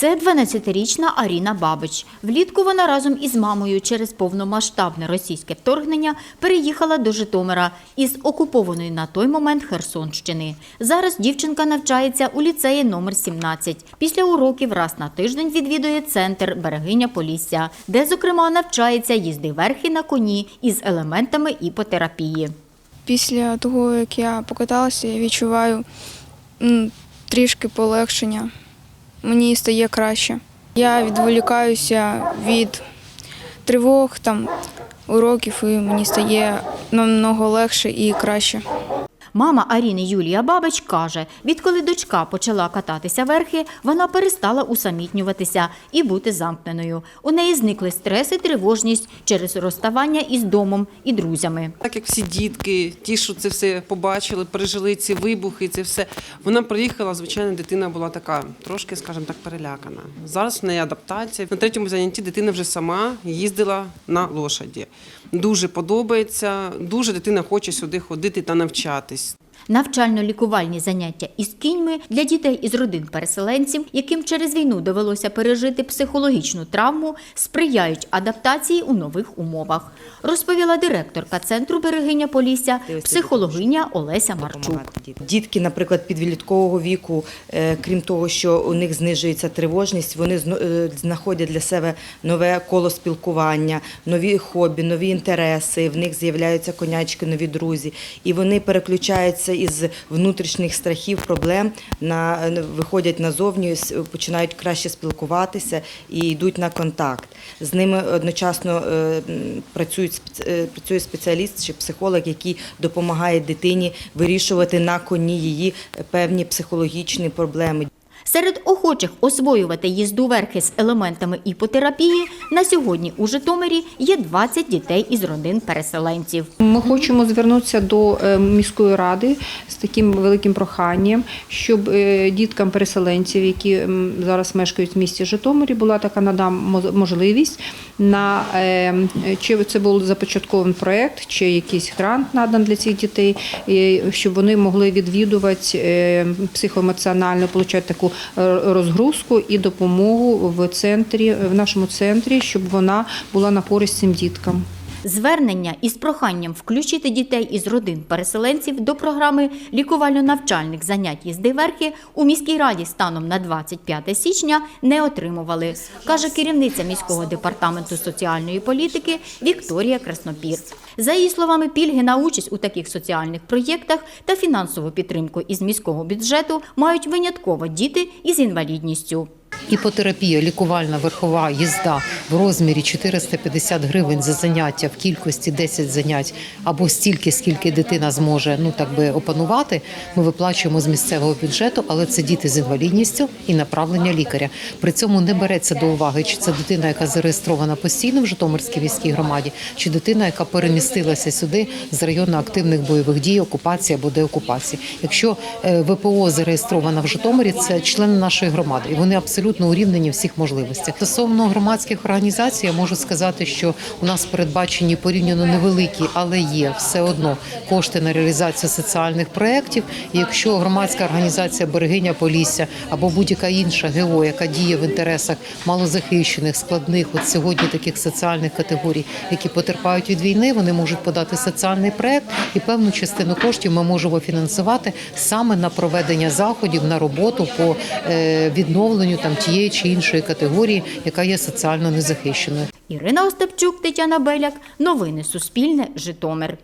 Це 12-річна Аріна Бабич. Влітку вона разом із мамою через повномасштабне російське вторгнення переїхала до Житомира із окупованої на той момент Херсонщини. Зараз дівчинка навчається у ліцеї номер 17. Після уроків раз на тиждень відвідує центр Берегиня Полісся, де, зокрема, навчається їзди верхи на коні із елементами іпотерапії. Після того, як я покаталася, я відчуваю трішки полегшення. Мені стає краще. Я відволікаюся від тривог, там, уроків, і мені стає намного легше і краще. Мама Аріни Юлія Бабич каже, відколи дочка почала кататися верхи, вона перестала усамітнюватися і бути замкненою. У неї зникли стрес і тривожність через розставання із домом і друзями. Так як всі дітки, ті, що це все побачили, пережили ці вибухи, це все. Вона приїхала, звичайно, дитина була така трошки, скажімо так, перелякана. Зараз в неї адаптація. На третьому занятті дитина вже сама їздила на лошаді. Дуже подобається, дуже дитина хоче сюди ходити та навчатись. Навчально-лікувальні заняття із кіньми для дітей із родин переселенців, яким через війну довелося пережити психологічну травму, сприяють адаптації у нових умовах, розповіла директорка центру берегиня Полісся, психологиня Олеся Марчук. Дітки, наприклад, підліткового віку, е, крім того, що у них знижується тривожність, вони е, знаходять для себе нове коло спілкування, нові хобі, нові інтереси. В них з'являються конячки, нові друзі, і вони переключаються із внутрішніх страхів, проблем на виходять назовні, починають краще спілкуватися і йдуть на контакт. З ними одночасно е, працюють е, працює спеціаліст чи психолог, який допомагає дитині вирішувати на коні її певні психологічні проблеми. Серед охочих освоювати їзду верхи з елементами іпотерапії на сьогодні у Житомирі є 20 дітей із родин переселенців. Ми хочемо звернутися до е, міської ради з таким великим проханням, щоб е, діткам переселенців, які зараз мешкають в місті Житомирі, була така надам можливість на е, чи це був започаткований проект, чи якийсь грант надан для цих дітей, щоб вони могли відвідувати психоемоціонально, отримати таку е, розгрузку і допомогу в центрі, в нашому центрі, щоб вона була на користь цим діткам. Звернення із проханням включити дітей із родин переселенців до програми лікувально-навчальних занять їзди верхи у міській раді станом на 25 січня не отримували, каже керівниця міського департаменту соціальної політики Вікторія Краснопір. За її словами, пільги на участь у таких соціальних проєктах та фінансову підтримку із міського бюджету мають винятково діти із інвалідністю. Іпотерапія, лікувальна верхова їзда в розмірі 450 гривень за заняття в кількості 10 занять або стільки, скільки дитина зможе ну так би опанувати. Ми виплачуємо з місцевого бюджету, але це діти з інвалідністю і направлення лікаря. При цьому не береться до уваги, чи це дитина, яка зареєстрована постійно в Житомирській міській громаді, чи дитина, яка перемістилася сюди з району активних бойових дій, окупації або деокупації. Якщо е, ВПО зареєстрована в Житомирі, це члени нашої громади, і вони абсолютно урівнені всіх можливостях. Стосовно громадських організацій, я можу сказати, що у нас передбачені порівняно невеликі, але є все одно кошти на реалізацію соціальних проєктів. Якщо громадська організація Берегиня Полісся або будь-яка інша ГО, яка діє в інтересах малозахищених, складних, от сьогодні таких соціальних категорій, які потерпають від війни, вони можуть подати соціальний проєкт, і певну частину коштів ми можемо фінансувати саме на проведення заходів на роботу по е, відновленню там тієї чи іншої категорії, яка є соціально незахищеною. Ірина Остапчук, Тетяна Беляк. Новини Суспільне. Житомир.